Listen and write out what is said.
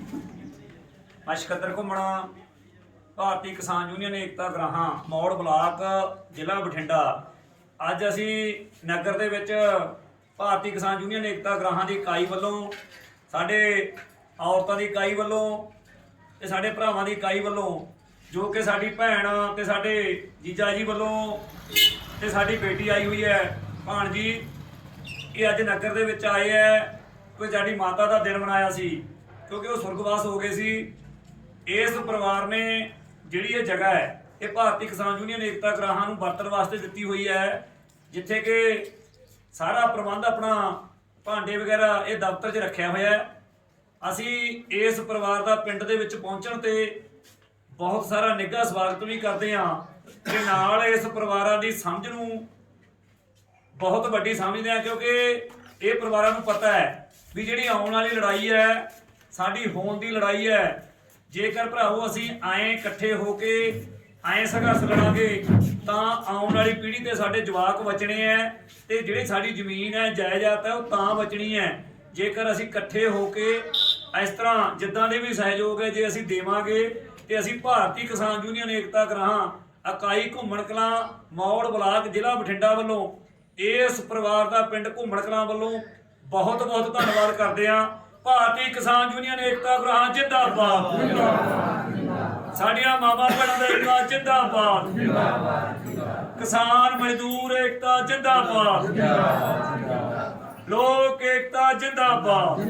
ਮੈਂ Sikandar Ghumman, Bharti Kisan union Ekta Ugrahan, Maur block, ਜ਼ਿਲ੍ਹਾ ਬਠਿੰਡਾ। ਅੱਜ ਅਸੀਂ ਨਗਰ ਦੇ ਵਿੱਚ ਭਾਰਤੀ ਕਿਸਾਨ ਯੂਨੀਅਨ ਏਕਤਾ ਗ੍ਰਾਹਾਂ ਦੀ ਇਕਾਈ ਵੱਲੋਂ, ਸਾਡੇ ਔਰਤਾਂ ਦੀ ਇਕਾਈ ਵੱਲੋਂ ਤੇ ਸਾਡੇ ਭਰਾਵਾਂ ਦੀ ਇਕਾਈ ਵੱਲੋਂ, ਜੋ ਕਿ ਸਾਡੀ ਭੈਣ ਤੇ ਸਾਡੇ ਜੀਜਾ ਜੀ ਵੱਲੋਂ ਤੇ ਸਾਡੀ ਬੇਟੀ ਆਈ ਹੋਈ ਹੈ, ਭਾਣ ਜੀ, ਇਹ ਅੱਜ ਨਗਰ ਦੇ ਵਿੱਚ ਆਏ ਹੈ ਕੋਈ ਸਾਡੀ ਮਾਤਾ ਦਾ ਦਿਨ ਮਨਾਇਆ ਸੀ। ਕਿਉਂਕਿ ਉਹ ਸੁਰਗਵਾਸ ਹੋ ਗਏ ਸੀ। ਇਸ ਪਰਿਵਾਰ ਨੇ ਜਿਹੜੀ ਇਹ ਜਗ੍ਹਾ ਹੈ, ਇਹ ਭਾਰਤੀ ਕਿਸਾਨ ਯੂਨੀਅਨ ਏਕਤਾ ਗ੍ਰਾਹਾਂ ਨੂੰ ਵਰਤਣ ਵਾਸਤੇ ਦਿੱਤੀ ਹੋਈ ਹੈ, ਜਿੱਥੇ ਕਿ ਸਾਰਾ ਪ੍ਰਬੰਧ ਆਪਣਾ ਭਾਂਡੇ ਵਗੈਰਾ ਇਹ ਦਫ਼ਤਰ 'ਚ ਰੱਖਿਆ ਹੋਇਆ ਹੈ। ਅਸੀਂ ਇਸ ਪਰਿਵਾਰ ਦਾ ਪਿੰਡ ਦੇ ਵਿੱਚ ਪਹੁੰਚਣ ਤੇ ਬਹੁਤ ਸਾਰਾ ਨਿੱਘਾ ਸਵਾਗਤ ਵੀ ਕਰਦੇ ਹਾਂ। ਤੇ ਨਾਲ ਇਸ ਪਰਿਵਾਰਾਂ ਦੀ ਸਮਝ ਨੂੰ ਬਹੁਤ ਵੱਡੀ ਸਮਝਦੇ ਹਾਂ, ਕਿਉਂਕਿ ਇਹ ਪਰਿਵਾਰਾਂ ਨੂੰ ਪਤਾ ਹੈ ਵੀ ਜਿਹੜੀ ਆਉਣ ਵਾਲੀ ਲੜਾਈ ਹੈ ਸਾਡੀ ਹੋਣ ਦੀ ਲੜਾਈ ਹੈ। ਜੇਕਰ ਭਰਾਵੋ ਅਸੀਂ ਆਏ ਇਕੱਠੇ ਹੋ ਕੇ ਆਏ ਸੰਘਰਸ਼ ਲੜਾਂਗੇ, ਤਾਂ ਆਉਣ ਵਾਲੀ ਪੀੜ੍ਹੀ ਤੇ ਸਾਡੇ ਜਵਾਕ ਬਚਣੇ ਐ ਤੇ ਜਿਹੜੀ ਸਾਡੀ ਜ਼ਮੀਨ ਹੈ, ਜਾਇਦਾਦ ਹੈ, ਉਹ ਤਾਂ ਬਚਣੀ ਹੈ। ਜੇਕਰ ਅਸੀਂ ਇਕੱਠੇ ਹੋ ਕੇ ਇਸ ਤਰ੍ਹਾਂ ਜਿੱਦਾਂ ਦੇ ਵੀ ਸਹਿਯੋਗ ਹੈ, ਜੇ ਅਸੀਂ ਦੇਵਾਂਗੇ ਤੇ ਅਸੀਂ ਭਾਰਤੀ ਕਿਸਾਨ ਯੂਨੀਅਨ ਏਕਤਾ ਗ੍ਰਾਹਾਂ ਇਕਾਈ ਘੁੰਮਣ ਕਲਾਂ, ਮੌੜ ਬਲਾਕ, ਜ਼ਿਲ੍ਹਾ ਬਠਿੰਡਾ ਵੱਲੋਂ ਇਸ ਪਰਿਵਾਰ ਦਾ ਪਿੰਡ ਘੁੰਮਣ ਕਲਾਂ ਵੱਲੋਂ ਬਹੁਤ ਬਹੁਤ ਧੰਨਵਾਦ ਕਰਦੇ ਹਾਂ। ਭਾਰਤੀ ਕਿਸਾਨ ਯੂਨੀਅਨ ਏਕਤਾ ਗ੍ਰਾਹਾਂ ਜਿੰਦਾਬਾਦ। ਸਾਡੀਆਂ ਮਾਵਾਂ ਭੈਣਾਂ ਦਾ ਏਕਤਾ ਜਿੰਦਾਬਾਦ। ਕਿਸਾਨ ਮਜ਼ਦੂਰ ਏਕਤਾ ਜਿੰਦਾਬਾਦ। ਲੋਕ ਏਕਤਾ ਜਿੰਦਾਬਾਦ।